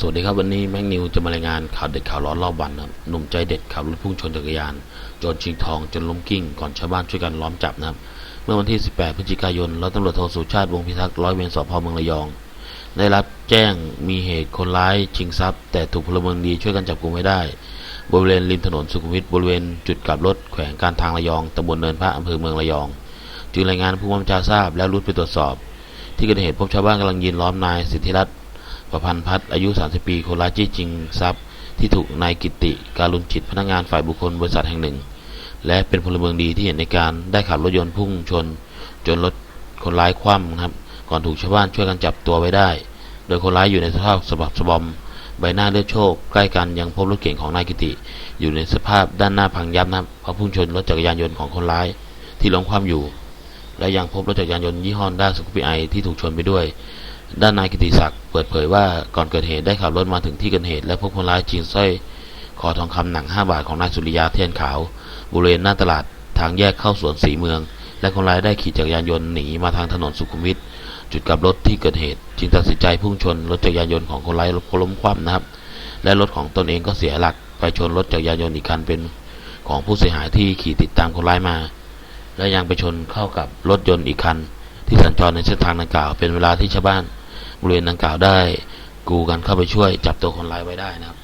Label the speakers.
Speaker 1: สวัสดีครับวันนี้แม็กนิวจะมารายงานข่าวเด็ดข่าวร้อนรอบวันนะครับหนุ่มใจเด็ดขับรถพุ่งชนจักรยานจรชิงทองจนล้มกิ้ง ก่อนชาวบ้านช่วยกันล้อมจับนะครับ เมื่อวันที่ 18 พฤศจิกายนร้อยตำรวจโทสุชาติวงพิทักษ์ร้อยเวรสพเมืองระยอง ได้รับแจ้งมีเหตุคนร้ายชิงทรัพย์ แต่ถูกพลเมืองดีช่วยกันจับกุมไว้ได้ บริเวณริมถนนสุขุมวิทบริเวณจุดกลับรถแขวงการทางระยองตำบลเนินพระอำเภอเมืองระยอง จึงรายงานผู้บัญชาทราบแล้วรุดไปตรวจสอบ ที่เกิดเหตุพบชาวบ้านกำลังยืนล้อมนายสิทธิรัตน์ ประพันธ์พัฒน์อายุ 30 ปี คนร้ายจี้จริงทรัพย์ที่ถูกนายกิติ การุณจิตพนักงานฝ่ายบุคคลบริษัทแห่งหนึ่ง และเป็นพลเมืองดีที่เห็นในการได้ขับรถยนต์พุ่งชน จนรถคนร้ายคว่ำครับ ก่อนถูกชาวบ้านช่วยกันจับตัวไว้ได้ โดยคนร้ายอยู่ในสภาพสบักสบอม ใบหน้าเลือดโชกใกล้กันยังพบรถเก๋งของนายกิติ อยู่ในสภาพด้านหน้าพังยับนะครับเพราะพุ่งชนรถจักรยานยนต์ของคนร้าย ที่ล้มคว่ำอยู่ และยังพบรถจักรยานยนต์ยี่ห้อด้าสกูปปี้ไอที่ถูกชนไปด้วย ด้านนายกิติศักดิ์เปิดเผยว่าก่อนเกิดเหตุได้ขับรถมาถึงที่เกิดเหตุ และพบคนร้ายชิงสร้อยคอทองคำหนัก5บาทของนายสุริยาเทียนขาวบริเวณหน้าตลาดทางแยกเข้าสวนสีเมือง และคนร้ายได้ขี่จักรยานยนต์หนีมาทางถนนสุขุมวิทจุดกลับรถที่เกิดเหตุ จึงตัดสินใจพุ่งชนรถจักรยานยนต์ของคนร้ายล้มคว่ำนะครับ และรถของตนเองก็เสียหลักไปชนรถจักรยานยนต์อีกคันเป็นของผู้เสียหายที่ขี่ติดตามคนร้ายมา และยังไปชนเข้ากับรถยนต์อีกคัน ที่สัญจรในเส้นทางดังกล่าวเป็นเวลาที่ชาวบ้าน บริเวณดังกล่าวได้ กูกันเข้าไปช่วยจับตัวคนร้ายไว้ได้นะครับ